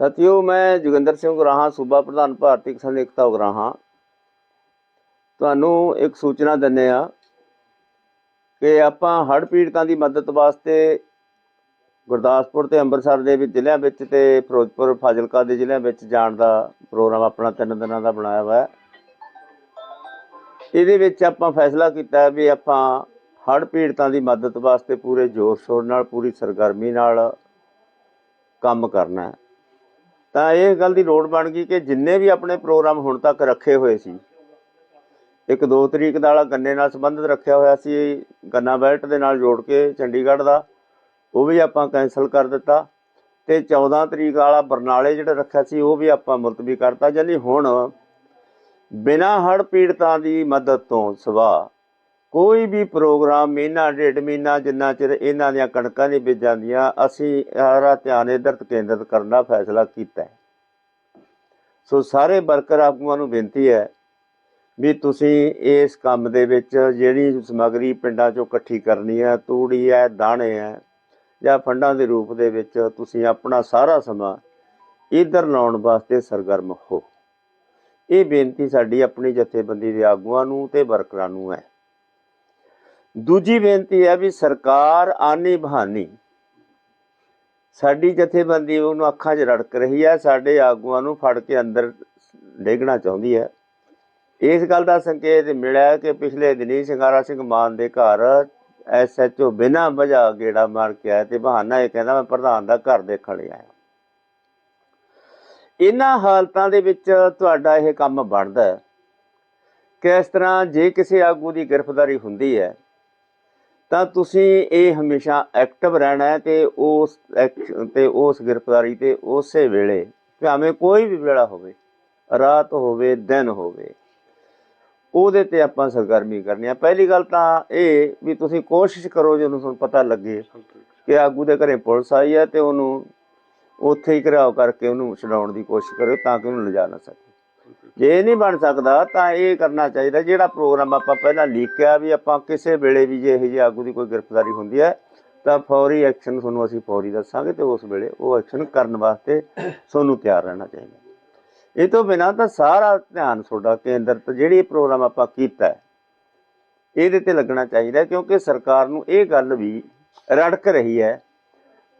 ਸਾਥੀਓ, ਮੈਂ ਜੋਗਿੰਦਰ ਸਿੰਘ ਉਗਰਾਹਾਂ, ਸੂਬਾ ਪ੍ਰਧਾਨ ਭਾਰਤੀ ਕਿਸਾਨ ਏਕਤਾ ਉਗਰਾਹਾਂ। ਤੁਹਾਨੂੰ ਇੱਕ ਸੂਚਨਾ ਦਿੰਨੇ ਆ ਕਿ ਆਪਾਂ ਹੜ੍ਹ ਪੀੜਤਾਂ ਦੀ ਮਦਦ ਵਾਸਤੇ ਗੁਰਦਾਸਪੁਰ ਤੇ ਅੰਮ੍ਰਿਤਸਰ ਦੇ ਵਿੱਚ ਜ਼ਿਲ੍ਹਿਆਂ ਵਿੱਚ ਤੇ ਫਿਰੋਜ਼ਪੁਰ, ਫਾਜ਼ਿਲਕਾ ਦੇ ਜ਼ਿਲ੍ਹਿਆਂ ਵਿੱਚ ਜਾਣ ਦਾ ਪ੍ਰੋਗਰਾਮ ਆਪਣਾ ਤਿੰਨ ਦਿਨਾਂ ਦਾ ਬਣਾਇਆ ਹੋਇਆ ਹੈ। ਇਹਦੇ ਵਿੱਚ ਆਪਾਂ ਫੈਸਲਾ ਕੀਤਾ ਵੀ ਆਪਾਂ ਹੜ੍ਹ ਪੀੜਤਾਂ ਦੀ ਮਦਦ ਵਾਸਤੇ ਪੂਰੇ ਜ਼ੋਰ ਸ਼ੋਰ ਨਾਲ, ਪੂਰੀ ਸਰਗਰਮੀ ਨਾਲ ਕੰਮ ਕਰਨਾ ਹੈ। ਤਾਂ ਇਹ ਗੱਲ ਦੀ ਲੋੜ ਬਣ ਗਈ ਕਿ ਜਿੰਨੇ ਵੀ ਆਪਣੇ ਪ੍ਰੋਗਰਾਮ ਹੁਣ ਤੱਕ ਰੱਖੇ ਹੋਏ ਸੀ, ਇੱਕ 2 ਤਰੀਕ ਦਾ ਵਾਲਾ ਗੰਨੇ ਨਾਲ ਸੰਬੰਧਿਤ ਰੱਖਿਆ ਹੋਇਆ ਸੀ, ਗੰਨਾ ਬੈਲਟ ਦੇ ਨਾਲ ਜੋੜ ਕੇ ਚੰਡੀਗੜ੍ਹ ਦਾ, ਉਹ ਵੀ ਆਪਾਂ ਕੈਨਸਲ ਕਰ ਦਿੱਤਾ ਤੇ 14 ਤਰੀਕ ਵਾਲਾ ਬਰਨਾਲੇ ਜਿਹੜਾ ਰੱਖਿਆ ਸੀ, ਉਹ ਵੀ ਆਪਾਂ ਮੁਲਤਵੀ ਕਰਤਾ ਜਾਨੀ ਹੁਣ ਬਿਨਾਂ ਹੜ ਪੀੜਤਾਂ ਦੀ ਮਦਦ ਤੋਂ ਸਵਾ ਕੋਈ ਵੀ ਪ੍ਰੋਗਰਾਮ ਮਹੀਨਾ, ਡੇਢ ਮਹੀਨਾ ਜਿੰਨਾ ਚਿਰ ਇਹਨਾਂ ਦੀਆਂ ਕਣਕਾਂ ਨਹੀਂ ਬੀਜ ਜਾਂਦੀਆਂ, ਅਸੀਂ ਸਾਰਾ ਧਿਆਨ ਇਧਰ ਕੇਂਦਰਿਤ ਕਰਨ ਦਾ ਫੈਸਲਾ ਕੀਤਾ ਹੈ। ਸੋ ਸਾਰੇ ਵਰਕਰ ਆਗੂਆਂ ਨੂੰ ਬੇਨਤੀ ਹੈ ਵੀ ਤੁਸੀਂ ਇਸ ਕੰਮ ਦੇ ਵਿੱਚ ਜਿਹੜੀ ਸਮੱਗਰੀ ਪਿੰਡਾਂ ਚੋਂ ਇਕੱਠੀ ਕਰਨੀ ਹੈ, ਤੂੜੀ ਹੈ, ਦਾਣੇ ਹੈ ਜਾਂ ਫੰਡਾਂ ਦੇ ਰੂਪ ਦੇ ਵਿੱਚ ਤੁਸੀਂ ਆਪਣਾ ਸਾਰਾ ਸਮਾਂ ਇਧਰ ਲਾਉਣ ਵਾਸਤੇ ਸਰਗਰਮ ਹੋ। ਇਹ ਬੇਨਤੀ ਸਾਡੀ ਆਪਣੀ ਜਥੇਬੰਦੀ ਦੇ ਆਗੂਆਂ ਨੂੰ ਤੇ ਵਰਕਰਾਂ ਨੂੰ ਹੈ। ਦੂਜੀ ਬੇਨਤੀ ਹੈ ਵੀ ਸਰਕਾਰ ਆਨੀ ਬਹਾਨੀ ਸਾਡੀ ਜਥੇਬੰਦੀ ਉਹਨੂੰ ਅੱਖਾਂ 'ਚ ਰੜਕ ਰਹੀ ਹੈ, ਸਾਡੇ ਆਗੂਆਂ ਨੂੰ ਫੜ ਕੇ ਅੰਦਰ ਡੇਗਣਾ ਚਾਹੁੰਦੀ ਹੈ। ਇਸ ਗੱਲ ਦਾ ਸੰਕੇਤ ਮਿਲਿਆ ਕਿ ਪਿਛਲੇ ਦਿਨੀ ਸਿੰਗਾਰਾ ਸਿੰਘ ਮਾਨ ਦੇ ਘਰ ਐਸਐਚਓ ਬਿਨਾਂ ਵਜ੍ਹਾ ਗੇੜਾ ਮਾਰ ਕੇ ਆਇਆ ਤੇ ਬਹਾਨਾ ਇਹ ਕਹਿੰਦਾ ਮੈਂ ਪ੍ਰਧਾਨ ਦਾ ਘਰ ਦੇਖਣ ਲਈ ਆਇਆ। ਇਹਨਾਂ ਹਾਲਤਾਂ ਦੇ ਵਿੱਚ ਤੁਹਾਡਾ ਇਹ ਕੰਮ ਬਣਦਾ ਹੈ ਕਿ ਇਸ ਤਰ੍ਹਾਂ ਜੇ ਕਿਸੇ ਆਗੂ ਦੀ ਗ੍ਰਿਫਤਾਰੀ ਹੁੰਦੀ ਹੈ ਤਾਂ ਤੁਸੀਂ ਇਹ ਹਮੇਸ਼ਾ ਐਕਟਿਵ ਰਹਿਣਾ ਹੈ ਤੇ ਉਸ ਤੇ ਉਸ ਗ੍ਰਿਫਤਾਰੀ ਤੇ ਉਸੇ ਵੇਲੇ, ਭਾਵੇਂ ਕੋਈ ਵੀ ਵੇਲਾ ਹੋਵੇ, ਰਾਤ ਹੋਵੇ, ਦਿਨ ਹੋਵੇ, ਉਹਦੇ ਤੇ ਆਪਾਂ ਸਰਗਰਮੀ ਕਰਨੀ ਆ ਪਹਿਲੀ ਗੱਲ ਤਾਂ ਇਹ ਵੀ ਤੁਸੀਂ ਕੋਸ਼ਿਸ਼ ਕਰੋ, ਜੇ ਤੁਹਾਨੂੰ ਪਤਾ ਲੱਗੇ ਕਿ ਆਗੂ ਦੇ ਘਰੇ ਪੁਲਿਸ ਆਈ ਹੈ ਤੇ ਉਹਨੂੰ ਉੱਥੇ ਹੀ ਘਰਾਓ ਕਰਕੇ ਉਹਨੂੰ ਛਡਾਉਣ ਦੀ ਕੋਸ਼ਿਸ਼ ਕਰਿਓ ਤਾਂ ਕਿ ਉਹਨੂੰ ਲਿਜਾ ਨਾ ਸਕੇ। ਜੇ ਨਹੀਂ ਬਣ ਸਕਦਾ ਤਾਂ ਇਹ ਕਰਨਾ ਚਾਹੀਦਾ ਜਿਹੜਾ ਪ੍ਰੋਗਰਾਮ ਆਪਾਂ ਪਹਿਲਾਂ ਲਿਖਿਆ ਵੀ ਆਪਾਂ ਕਿਸੇ ਵੇਲੇ ਵੀ ਜੇ ਇਹ ਜਿਹੇ ਆਗੂ ਦੀ ਕੋਈ ਗ੍ਰਿਫਤਾਰੀ ਹੁੰਦੀ ਹੈ ਤਾਂ ਫੌਰੀ ਐਕਸ਼ਨ ਤੁਹਾਨੂੰ ਅਸੀਂ ਫੌਰੀ ਦੱਸਾਂਗੇ ਤੇ ਉਸ ਵੇਲੇ ਉਹ ਐਕਸ਼ਨ ਕਰਨ ਵਾਸਤੇ ਤੁਹਾਨੂੰ ਤਿਆਰ ਰਹਿਣਾ ਚਾਹੀਦਾ। ਇਹ ਤੋਂ ਬਿਨਾਂ ਤਾਂ ਸਾਰਾ ਧਿਆਨ ਤੁਹਾਡਾ ਕੇਂਦਰਿਤ ਜਿਹੜੀ ਪ੍ਰੋਗਰਾਮ ਆਪਾਂ ਕੀਤਾ ਹੈ, ਇਹਦੇ ਤੇ ਲੱਗਣਾ ਚਾਹੀਦਾ ਕਿਉਂਕਿ ਸਰਕਾਰ ਨੂੰ ਇਹ ਗੱਲ ਵੀ ਰੜਕ ਰਹੀ ਹੈ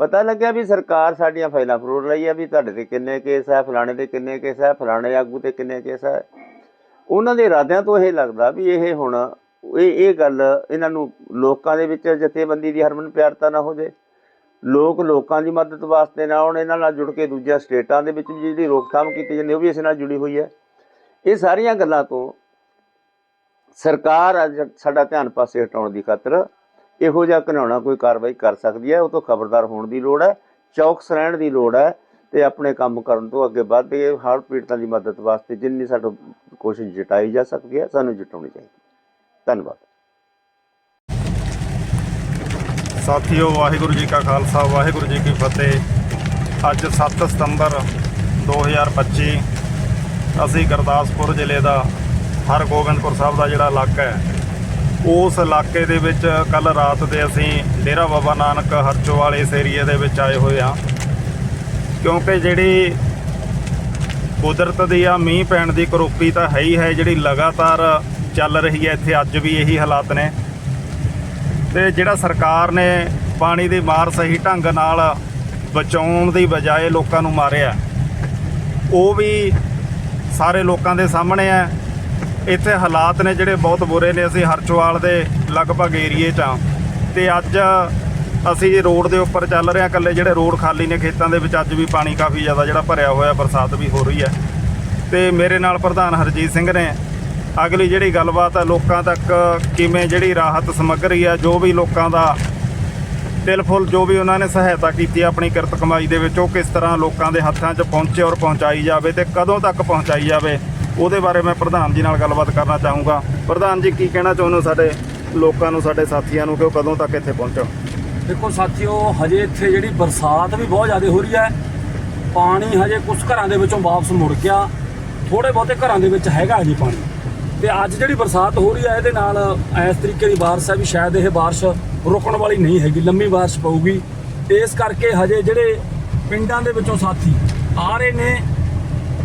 ਪਤਾ ਲੱਗਿਆ ਵੀ ਸਰਕਾਰ ਸਾਡੀਆਂ ਫਾਈਲਾਂ ਫਰੋੜ ਰਹੀ ਹੈ ਵੀ ਤੁਹਾਡੇ ਤੇ ਕਿੰਨੇ ਕੇਸ ਹੈ ਫਲਾਣੇ ਤੇ ਕਿੰਨੇ ਕੇਸ ਹੈ ਫਲਾਣੇ ਆਗੂ ਤੇ ਕਿੰਨੇ ਕੇਸ ਹੈ ਉਹਨਾਂ ਦੇ ਇਰਾਦਿਆਂ ਤੋਂ ਇਹ ਲੱਗਦਾ ਵੀ ਇਹ ਹੁਣ ਇਹ ਇਹ ਗੱਲ ਇਹਨਾਂ ਨੂੰ ਲੋਕਾਂ ਦੇ ਵਿੱਚ ਜਥੇਬੰਦੀ ਦੀ ਹਰਮਨ ਪਿਆਰਤਾ ਨਾ ਹੋ ਜੇ। ਲੋਕ ਲੋਕਾਂ ਦੀ ਮਦਦ ਵਾਸਤੇ ਨਾ ਆਉਣ, ਇਹਨਾਂ ਨਾਲ ਜੁੜ ਕੇ ਦੂਜੀਆਂ ਸਟੇਟਾਂ ਦੇ ਵਿੱਚ ਵੀ ਜਿਹੜੀ ਰੋਕਥਾਮ ਕੀਤੀ ਜਾਂਦੀ, ਉਹ ਵੀ ਇਸ ਨਾਲ ਜੁੜੀ ਹੋਈ ਹੈ ਇਹ ਸਾਰੀਆਂ ਗੱਲਾਂ ਤੋਂ ਸਰਕਾਰ ਅੱਜ ਸਾਡਾ ਧਿਆਨ ਪਾਸੇ ਹਟਾਉਣ ਦੀ ਖਾਤਰ ਇਹੋ ਜਿਹਾ ਘਿਨਾਉਣਾ ਕੋਈ ਕਾਰਵਾਈ ਕਰ ਸਕਦੀ ਹੈ, ਉਹ ਤੋਂ ਖਬਰਦਾਰ ਹੋਣ ਦੀ ਲੋੜ ਹੈ, ਚੌਕਸ ਰਹਿਣ ਦੀ ਲੋੜ ਹੈ ਤੇ ਆਪਣੇ ਕੰਮ ਕਰਨ ਤੋਂ ਅੱਗੇ ਵੱਧ ਕੇ ਹਰ ਪੀੜਤਾਂ ਦੀ ਮਦਦ ਵਾਸਤੇ ਜਿੰਨੀ ਸਾਡੀ ਕੋਸ਼ਿਸ਼ ਜਟਾਈ ਜਾ ਸਕਦੀ ਹੈ, ਸਾਨੂੰ ਜਟਾਉਣੀ ਚਾਹੀਦੀ ਧੰਨਵਾਦ। ਸਾਥੀਓ, ਵਾਹਿਗੁਰੂ ਜੀ ਕਾ ਖਾਲਸਾ, ਵਾਹਿਗੁਰੂ ਜੀ ਕੀ ਫਤਿਹ। ਅੱਜ 7 ਸਤੰਬਰ 2025 ਅਸੀਂ ਗੁਰਦਾਸਪੁਰ ਜ਼ਿਲ੍ਹੇ ਦਾ ਹਰਗੋਬਿੰਦਪੁਰ ਸਾਹਿਬ ਦਾ ਜਿਹੜਾ ਇਲਾਕਾ ਹੈ ਉਸ ਇਲਾਕੇ ਦੇ ਵਿੱਚ ਕੱਲ ਰਾਤ ਦੇ ਅਸੀਂ ਡੇਰਾ ਬਾਬਾ ਨਾਨਕ ਹਰਚੋਵਾਲ ਇਸ ਏਰੀਏ ਦੇ ਵਿੱਚ ਆਏ ਹੋਏ ਹਾਂ। ਕਿਉਂਕਿ ਜਿਹੜੀ ਕੁਦਰਤ ਦੀ ਆ, ਮੀਂਹ ਪੈਣ ਦੀ ਕਰੋਪੀ ਤਾਂ ਹੈ ਹੀ ਹੈ, ਜਿਹੜੀ ਲਗਾਤਾਰ ਚੱਲ ਰਹੀ ਹੈ, ਇੱਥੇ ਅੱਜ ਵੀ ਇਹੀ ਹਾਲਾਤ ਨੇ। ਤੇ ਜਿਹੜਾ ਸਰਕਾਰ ਨੇ ਪਾਣੀ ਦੀ ਮਾਰ ਸਹੀ ਢੰਗ ਨਾਲ ਬਚਾਉਣ ਦੀ ਬਜਾਏ ਲੋਕਾਂ ਨੂੰ ਮਾਰਿਆ, ਉਹ ਵੀ ਸਾਰੇ ਲੋਕਾਂ ਦੇ ਸਾਹਮਣੇ ਹੈ। ਇੱਥੇ ਹਾਲਾਤ ਨੇ ਜਿਹੜੇ ਬਹੁਤ ਬੁਰੇ ਨੇ। ਅਸੀਂ ਹਰਚਵਾਲ ਦੇ ਲਗਭਗ ਏਰੀਏ 'ਚ ਹਾਂ। ਤੇ ਅੱਜ ਅਸੀਂ ਰੋਡ ਦੇ ਉੱਪਰ ਚੱਲ ਰਹੇ ਹਾਂ, ਇਕੱਲੇ ਜਿਹੜੇ ਰੋਡ ਖਾਲੀ ਨੇ, ਖੇਤਾਂ ਦੇ ਵਿੱਚ ਅੱਜ ਵੀ ਪਾਣੀ ਕਾਫੀ ਜ਼ਿਆਦਾ ਜਿਹੜਾ ਭਰਿਆ ਹੋਇਆ, ਬਰਸਾਤ ਵੀ ਹੋ ਰਹੀ ਹੈ। ਤੇ ਮੇਰੇ ਨਾਲ ਪ੍ਰਧਾਨ ਹਰਜੀਤ ਸਿੰਘ ਨੇ। ਅਗਲੀ ਜਿਹੜੀ ਗੱਲਬਾਤ ਆ ਲੋਕਾਂ ਤੱਕ ਕਿਵੇਂ ਜਿਹੜੀ ਰਾਹਤ ਸਮੱਗਰੀ ਆ ਜੋ ਵੀ ਲੋਕਾਂ ਦਾ ਦਿਲ ਫੁੱਲ, ਜੋ ਵੀ ਉਹਨਾਂ ਨੇ ਸਹਾਇਤਾ ਕੀਤੀ ਆਪਣੀ ਕਿਰਤ ਕਮਾਈ ਦੇ ਵਿੱਚ, ਉਹ ਕਿਸ ਤਰ੍ਹਾਂ ਲੋਕਾਂ ਦੇ ਹੱਥਾਂ 'ਚ ਪਹੁੰਚੇ ਔਰ ਪਹੁੰਚਾਈ ਜਾਵੇ ਤੇ ਕਦੋਂ ਤੱਕ ਪਹੁੰਚਾਈ ਜਾਵੇ ਉਹਦੇ ਬਾਰੇ ਮੈਂ ਪ੍ਰਧਾਨ ਜੀ ਨਾਲ ਗੱਲਬਾਤ ਕਰਨਾ ਚਾਹੂੰਗਾ। ਪ੍ਰਧਾਨ ਜੀ, ਕੀ ਕਹਿਣਾ ਚਾਹੁੰਦੇ ਹੋ ਸਾਡੇ ਲੋਕਾਂ ਨੂੰ, ਸਾਡੇ ਸਾਥੀਆਂ ਨੂੰ ਕਿ ਉਹ ਕਦੋਂ ਤੱਕ ਇੱਥੇ ਪਹੁੰਚਣ? ਦੇਖੋ ਸਾਥੀਓ, ਹਜੇ ਇੱਥੇ ਜਿਹੜੀ ਬਰਸਾਤ ਵੀ ਬਹੁਤ ਜ਼ਿਆਦਾ ਹੋ ਰਹੀ ਹੈ। ਪਾਣੀ ਹਜੇ ਕੁਝ ਘਰਾਂ ਦੇ ਵਿੱਚੋਂ ਵਾਪਸ ਮੁੜ ਗਿਆ। ਥੋੜੇ ਬਹੁਤੇ ਘਰਾਂ ਦੇ ਵਿੱਚ ਹੈਗਾ ਹਜੇ ਪਾਣੀ। ਤੇ ਅੱਜ ਜਿਹੜੀ ਬਰਸਾਤ ਹੋ ਰਹੀ ਹੈ, ਇਹਦੇ ਨਾਲ ਇਸ ਤਰੀਕੇ ਦੀ ਬਾਰਿਸ਼ ਹੈ ਵੀ ਸ਼ਾਇਦ ਇਹ ਬਾਰਿਸ਼ ਰੁਕਣ ਵਾਲੀ ਨਹੀਂ ਹੈਗੀ, ਲੰਮੀ ਬਾਰਿਸ਼ ਪਊਗੀ। ਇਸ ਕਰਕੇ ਹਜੇ ਜਿਹੜੇ ਪਿੰਡਾਂ ਦੇ ਵਿੱਚੋਂ ਸਾਥੀ ਆ ਰਹੇ ਨੇ,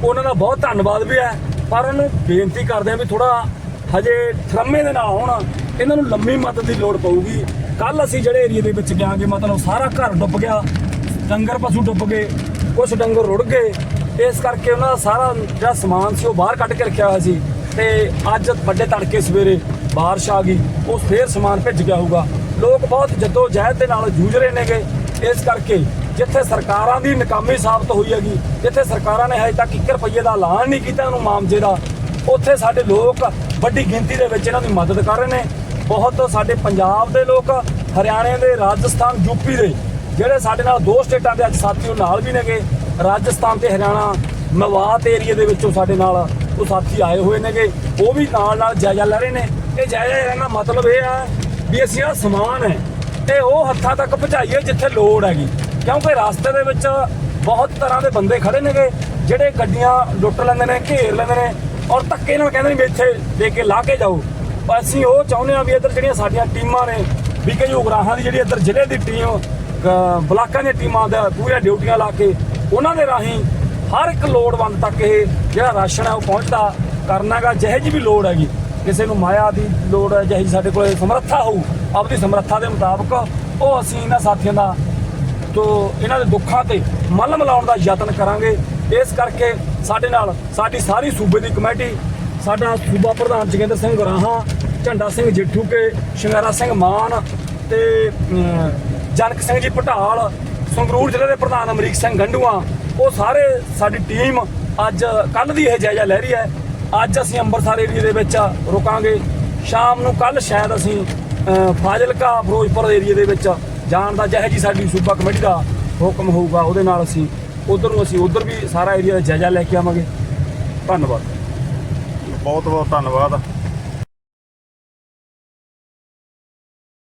ਉਹਨਾਂ ਦਾ ਬਹੁਤ ਧੰਨਵਾਦ ਵੀ ਹੈ। ਪਰ ਉਹਨੂੰ ਬੇਨਤੀ ਕਰਦੇ ਆ ਵੀ ਥੋੜਾ ਹਜੇ ਥਰਮੇ ਦੇ ਨਾਲ ਹੋਣ। ਇਹਨਾਂ ਨੂੰ ਲੰਮੀ ਮਦਦ ਦੀ ਲੋੜ ਪਊਗੀ। ਕੱਲ ਅਸੀਂ ਜਿਹੜੇ ਏਰੀਆ ਦੇ ਵਿੱਚ ਗਿਆਂਗੇ ਮਤਲਬ ਸਾਰਾ ਘਰ ਡੁੱਬ ਗਿਆ। ਡੰਗਰ ਪਸ਼ੂ ਡੁੱਬ ਗਏ ਕੁਝ ਡੰਗਰ ਰੁੜ ਗਏ। ਇਸ ਕਰਕੇ ਉਹਨਾਂ ਦਾ ਸਾਰਾ ਜਿਹੜਾ ਸਮਾਨ ਸੀ ਉਹ ਬਾਹਰ ਕੱਢ ਕੇ ਰੱਖਿਆ ਹੋਇਆ ਸੀ। ਤੇ ਅੱਜ ਵੱਡੇ ਤੜਕੇ ਸਵੇਰੇ ਬਾਰਿਸ਼ ਆ ਗਈ, ਉਹ ਫੇਰ ਸਮਾਨ ਭਿੱਜ ਗਿਆ ਹੋਊਗਾ। ਲੋਕ ਬਹੁਤ ਜੱਦੋ ਜਹਿਦ ਦੇ ਨਾਲ ਜੂਝ ਰਹੇ ਨੇਗੇ। ਇਸ ਕਰਕੇ ਜਿੱਥੇ ਸਰਕਾਰਾਂ ਦੀ ਨਕਾਮੀ ਸਾਬਤ ਹੋਈ ਹੈਗੀ, ਜਿੱਥੇ ਸਰਕਾਰਾਂ ਨੇ ਹਜੇ ਤੱਕ 1 ਰੁਪਏ ਦਾ ਐਲਾਨ ਨਹੀਂ ਕੀਤਾ ਉਹਨੂੰ ਮਾਮਜੇ ਦਾ, ਉੱਥੇ ਸਾਡੇ ਲੋਕ ਵੱਡੀ ਗਿਣਤੀ ਦੇ ਵਿੱਚ ਇਹਨਾਂ ਦੀ ਮਦਦ ਕਰ ਰਹੇ ਨੇ। ਬਹੁਤ ਸਾਡੇ ਪੰਜਾਬ ਦੇ ਲੋਕ, ਹਰਿਆਣੇ ਦੇ, ਰਾਜਸਥਾਨ ਯੂਪੀ ਦੇ, ਜਿਹੜੇ ਸਾਡੇ ਨਾਲ ਦੋ ਸਟੇਟਾਂ ਦੇ ਅੱਜ ਸਾਥੀ ਉਹ ਨਾਲ ਵੀ ਨੇਗੇ, ਰਾਜਸਥਾਨ ਤੇ ਹਰਿਆਣਾ ਮਵਾਤ ਏਰੀਆ ਦੇ ਵਿੱਚੋਂ ਸਾਡੇ ਨਾਲ ਉਹ ਸਾਥੀ ਆਏ ਹੋਏ ਨੇਗੇ, ਉਹ ਵੀ ਨਾਲ ਨਾਲ ਜਾਇਜ਼ਾ ਲੈ ਰਹੇ ਨੇ। ਇਹ ਜਾਇਜ਼ਾ ਲੈਣ ਦਾ ਮਤਲਬ ਇਹ ਹੈ ਵੀ ਅਸੀਂ ਆ ਸਮਾਨ ਹੈ ਤੇ ਉਹ ਹੱਥਾਂ ਤੱਕ ਪਹੁੰਚਾਈਏ ਜਿੱਥੇ ਲੋੜ ਹੈਗੀ। ਕਿਉਂਕਿ ਰਸਤੇ ਦੇ ਵਿੱਚ ਬਹੁਤ ਤਰ੍ਹਾਂ ਦੇ ਬੰਦੇ ਖੜੇ ਨੇਗੇ, ਜਿਹੜੇ ਗੱਡੀਆਂ ਲੁੱਟ ਲੈਂਦੇ ਨੇ, ਘੇਰ ਲੈਂਦੇ ਨੇ ਔਰ ਧੱਕੇ ਨਾਲ ਕਹਿੰਦੇ ਨੇ ਵੀ ਇੱਥੇ ਦੇ ਕੇ ਲਾ ਕੇ ਜਾਓ। ਅਸੀਂ ਉਹ ਚਾਹੁੰਦੇ ਹਾਂ ਵੀ ਇੱਧਰ ਜਿਹੜੀਆਂ ਸਾਡੀਆਂ ਟੀਮਾਂ ਨੇ, ਵੀ ਕਈ ਉਗਰਾਹਾਂ ਦੀ ਜਿਹੜੀ ਇੱਧਰ ਜ਼ਿਲ੍ਹੇ ਦੀ ਟੀਮ ਬਲਾਕਾਂ ਦੀਆਂ ਟੀਮਾਂ ਦਾ ਪੂਰੀਆਂ ਡਿਊਟੀਆਂ ਲਾ ਕੇ ਉਹਨਾਂ ਦੇ ਰਾਹੀਂ ਹਰ ਇੱਕ ਲੋੜਵੰਦ ਤੱਕ ਇਹ ਜਿਹੜਾ ਰਾਸ਼ਨ ਹੈ ਉਹ ਪਹੁੰਚਦਾ ਕਰਨਾਗਾ। ਜਿਹੇ ਜੀ ਵੀ ਲੋੜ ਹੈਗੀ, ਕਿਸੇ ਨੂੰ ਮਾਇਆ ਦੀ ਲੋੜ ਹੈ ਜਿਹੇ ਸਾਡੇ ਕੋਲ ਸਮਰੱਥਾ ਹੋਊ, ਆਪਦੀ ਸਮਰੱਥਾ ਦੇ ਮੁਤਾਬਕ ਉਹ ਅਸੀਂ ਇਹਨਾਂ ਸਾਥੀਆਂ ਦਾ ਤੋ ਇਹਨਾਂ ਦੇ ਦੁੱਖਾਂ ਤੇ ਮੱਲ ਮਿਲਾਉਣ ਦਾ ਯਤਨ ਕਰਾਂਗੇ। ਇਸ ਕਰਕੇ ਸਾਡੇ ਨਾਲ ਸਾਡੀ ਸਾਰੀ ਸੂਬੇ ਦੀ ਕਮੇਟੀ, ਸਾਡਾ ਸੂਬਾ ਪ੍ਰਧਾਨ ਜਗਿੰਦਰ ਸਿੰਘ ਗੁਰਾਹਾਂ ਝੰਡਾ ਸਿੰਘ ਜੇਠੂ ਕੇ, ਸ਼ਿੰਗਾਰਾ ਸਿੰਘ ਮਾਨ ਤੇ ਜਨਕ ਸਿੰਘ ਜੀ ਪਟਾਲ, ਸੰਗਰੂਰ ਜ਼ਿਲ੍ਹੇ ਦੇ ਪ੍ਰਧਾਨ ਅਮਰੀਕ ਸਿੰਘ ਗੰਡੂਆ, ਉਹ ਸਾਰੇ ਸਾਡੀ ਟੀਮ ਅੱਜ ਕੱਲ ਦੀ ਇਹ ਜਾਇਜ਼ਾ ਲੈ ਰਹੀ ਹੈ। ਅੱਜ ਅਸੀਂ ਅੰਮ੍ਰਿਤਸਰ ਏਰੀਏ ਦੇ ਵਿੱਚ ਰੁਕਾਂਗੇ। ਸ਼ਾਮ ਨੂੰ ਕੱਲ ਸ਼ਾਇਦ ਅਸੀਂ ਫਾਜ਼ਿਲਕਾ, ਫਿਰੋਜ਼ਪੁਰ ਏਰੀਏ ਦੇ ਵਿੱਚ ਜਾਣ ਦਾ ਜਿਹੇ ਜੀ ਸਾਡੀ ਸੂਬਾ ਕਮੇਟੀ ਦਾ ਹੁਕਮ ਹੋਊਗਾ, ਉਹਦੇ ਨਾਲ ਅਸੀਂ ਉਧਰ ਨੂੰ ਅਸੀਂ ਉਧਰ ਵੀ ਸਾਰਾ ਏਰੀਆ ਦਾ ਜਾਇਜ਼ਾ ਲੈ ਕੇ ਆਵਾਂਗੇ। ਧੰਨਵਾਦ। ਬਹੁਤ ਬਹੁਤ ਧੰਨਵਾਦ।